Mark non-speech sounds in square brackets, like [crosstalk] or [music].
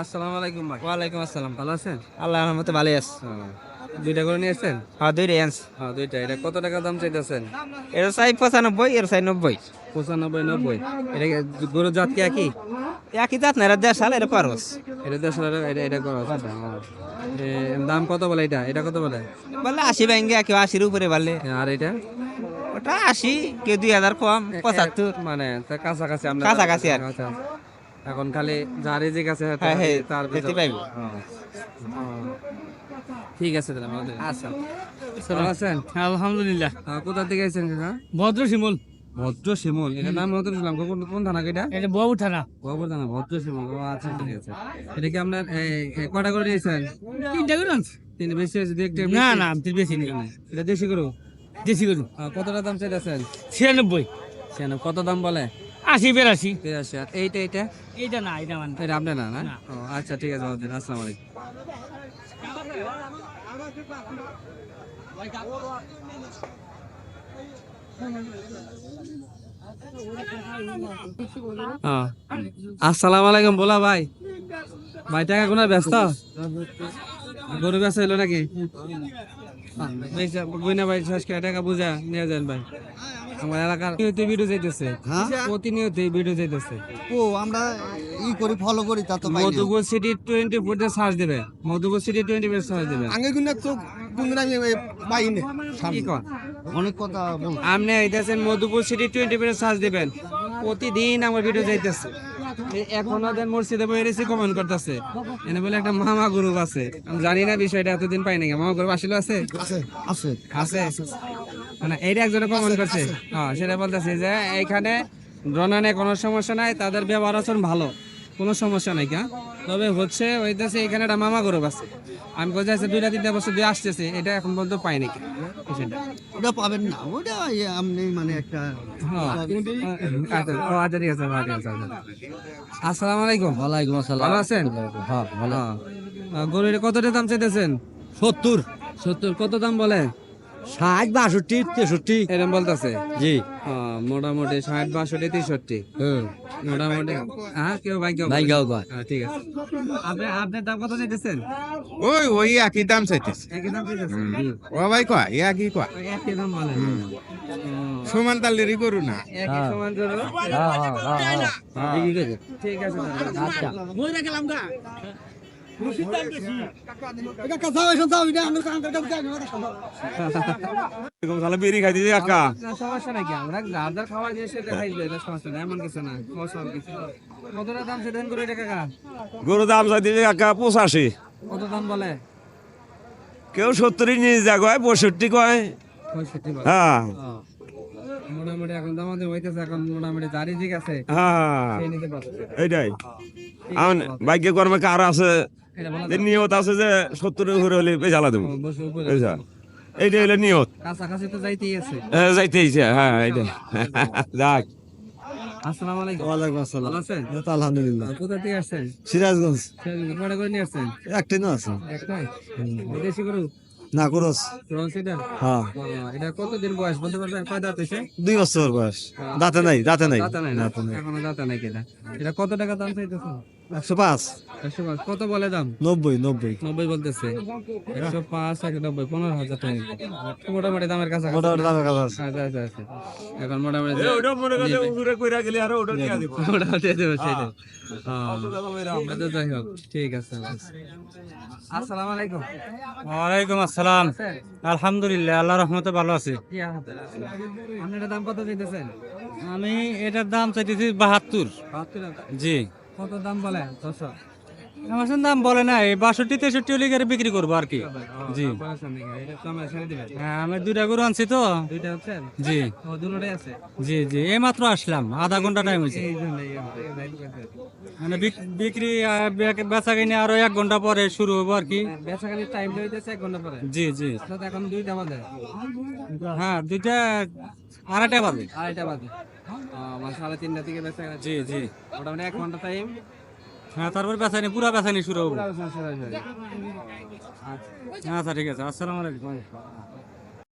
আসসালামু আলাইকুম ভাই। ওয়ালাইকুম আসসালাম। ভালো আছেন? আল্লাহ রহমতে ভালোই আছে। দুইটা করে নিয়ে আসছেন? হ্যাঁ দুইটাই আনছি। হ্যাঁ দুইটা। এটা কত টাকা দাম চাইতেছেন? এর চাই পঁচানব্বই এর চাই নব্বই। পঁচানব্বই নব্বই। এটা কি গরুর জাত কি একই? একই জাত না এরা দেড় সাল এটা পারস এটা টাকা এটা এটা করো দাম কত বলে এটা? এটা কত বলে? বললে আশি ব্যাঙ্গে কেউ আশির উপরে বললে আর এটা? ওটা আশি কেউ দুই হাজার কম পঁচাত্তর। মানে কাছাকাছি আমরা কাছাকাছি আর কি। আচ্ছা। এখন খালি যার যে কাছে হ্যাঁ, হ্যাঁ, তার। হ্যাঁ। হ্যাঁ। ঠিক আছে তাহলে আমাদের আচ্ছা। আছেন? আলহামদুলিল্লাহ। হ্যাঁ, কোথা থেকে এসেছেন ভদ্র শিমুল। ভদ্র শিমুল। এটা নাম নতুন শুনলাম কোন কোন থানা এটা এটা বাবু থানা। গোবর থানা ভদ্র শিমুল। ও আচ্ছা ঠিক আছে। এটা কি আপনার কটা করে নিয়েছেন? তিনটা করে তিন বেশি হয়েছে দু একটা না? না আমি বেশি নেই। এটা দেশি গরু। দেশি গরু। কতটা দাম চাইতেছেন? ছিয়ানব্বই। কেন কত দাম বলে? আশি বেরাশি। তিরাশি আর এইটা এইটা? এইটা না এটা মানে এটা আপনার না না। ও আচ্ছা ঠিক আছে ভালো আসসালামু আলাইকুম। হ্যাঁ। আসসালামু আলাইকুম বলা ভাই। ভাই টাকা কোনো ব্যস্ত? গরু ব্যস্ত হইল নাকি? বইনা ভাই শেষ টাকা বুঝা নিয়ে যান ভাই। আমার এলাকার ভিডিও যাইতেছে। প্রতিনিয়ত ভিডিও যাইতেছে। ও আমরা ই করি ফলো করি তা তো মধুপুর সিটি টোয়েন্টি ফোরতে সার্চ দেবে। Madhupur city twenty four search দেবে। আগে কিন্তু তো কোনদিন আমি এ পাই না কি কর? অনেক কথা আপনি Madhupur city twenty four search দেবেন। প্রতিদিন আমার ভিডিও যাইতেছে। এখনও দেন মসজিদে বই রেসি কমেন্ট করতেছে। এনে বলে একটা মামা গ্রুপ আছে। আমি জানি না বিষয়টা এতদিন পাই নাকি মামা গ্রুপ আসলে আছে? আছে আছে। আছে? মানে এইটা একজনে কমেন্ট করছে। হ্যাঁ সেটা বলতেছে যে এইখানে রনানে কোনো সমস্যা নাই তাদের ব্যবহার আচরণ ভালো। কোনো সমস্যা নাই কা তবে হচ্ছে হইতেছে এখানে একটা মামা গরু আছে। আমি কোথায় আছে দুইটা তিনটা বছর দিয়ে আসতেছে এটা এখন পর্যন্ত পাই নাকি সেটা ওটা পাবেন না ওটা এই আপনি মানে একটা হ্যাঁ। আচ্ছা, আচ্ছা ঠিক আছে ভালো আছে আচ্ছা। আসসালামু আলাইকুম। ওয়ালাইকুম আসসালাম। ভালো আছেন? হ্যাঁ ভালো। হ্যাঁ। গরুর কতটা দাম চাইতেছেন? সত্তর। সত্তর কত দাম বলে? ষাট বাষট্টি তেষট্টি। এরকম বলতেছে? জি। হ্যাঁ, মোটামুটি ষাট বাষট্টি তেষট্টি। মোটামুটি। হ্যাঁ কেউ ভাই কেউ ভাই হ্যাঁ, ঠিক আছে। আপনি আপনার দাম কত চাইতেছেন? ওই ওই একই দাম চাইতেছে। একই দাম চাইতেছেন? ও ভাই কয়? একই কয়? একই দাম বলেন। সমান তালেরই করু না। একই সমান ধরো হ্যাঁ, ঠিক আছে তাহলে। আচ্ছা। তাহলে বেরি খাই দিদি একা সমস্যা নাকি আমরা যার যার খাওয়া দিয়ে সেটা খাই দিই, সমস্যা নাই এমন কিছু না অসল কিছু কতটা দাম সেটা করে এটা কাকা গরু দাম চাই পঁচাশি কত দাম বলে কেউ সত্তরই নিয়ে যা কয় পঁয়ষট্টি কয় হ্যাঁ। মোটামুটি এখন দাম আমাদের হইতেছে এখন মোটামুটি দাঁড়িয়ে ঠিক আছে। হ্যাঁ। এইটাই আমার ভাগ্য কর্মে কার আছে? নিয়ত আছে যে সত্তরের উপরে হলে দেবো। বুঝছা এইটাই হলো নিয়ত। কাছাকাছি তো যাইতেই আছে। হ্যাঁ, যাইতেইছে হ্যাঁ এইটাই যাক। আসসালামু আলাইকুম। ওয়ালাইকুম আসসালাম। ভালো আছেন? তো আলহামদুলিল্লাহ। কোথা থেকে আসছেন? সিরাজগঞ্জ। কটা করে নিয়ে আসছেন? একটাই না আছে। একটাই? বিদেশি গরু? না করস হ্যাঁ। এটা কতদিন বয়স? বলতে পারবেন কয় দাঁত হয়েছে? দুই বছর বয়স। দাঁতে নাই দাঁতে নাই। দাঁতা নাই এখনও দাঁতা নাই কেটা। এটা কত টাকা দাম চাইতেছে একশো পাঁচ। একশো পাঁচ। কত বলে দাম? নব্বই নব্বই। নব্বই বলতেছে। একশো পাঁচ এক নব্বই পনেরো হাজার টাকা। মোটামুটি দামের কাছে মোটামুটি দামের কাছে আছে আচ্ছা আচ্ছা আচ্ছা। এখন মোটামুটি ওটা মনে করে উজুরে কইরা গেলে আর ওটা দিয়া দিব। [laughs] ওটা দিয়ে দেবো সেটাই হ্যাঁ। আচ্ছা, যাই হোক ঠিক আছে আসসালামু আলাইকুম। ওয়ালাইকুম আসসালাম। আলহামদুলিল্লাহ আল্লাহ রহমতে ভালো আছি। আপনার দাম কত দিতেছেন আমি এটার দাম চাইতেছি বাহাত্তর। বাহাত্তর জি। কত দাম বলে দশ আমার দাম বলে না এই বাষট্টি তেষট্টি হলে গিয়ে বিক্রি করব আর কি। জি। হ্যাঁ, আমি দুইটা গরু আনছি তো। জি। জি জি এই মাত্র আসলাম আধা ঘণ্টা টাইম হয়েছে। মানে বিক্রি বেচা কিনে আরও এক ঘণ্টা পরে শুরু হব আর কি। বেচাকালি টাইম হইতেছে এক ঘণ্টা পরে জি জি। এখন দুইটা বাজে। হ্যাঁ দুইটা আড়াইটা বাজে। আড়াইটা বাজে। আমার সাড়ে তিনটা থেকে বেচা জি জি। এক ঘণ্টা টাইম হ্যাঁ তারপর বেচানি পুরা বেচানি শুরু হব। আচ্ছা ঠিক আছে আসসালামু আলাইকুম।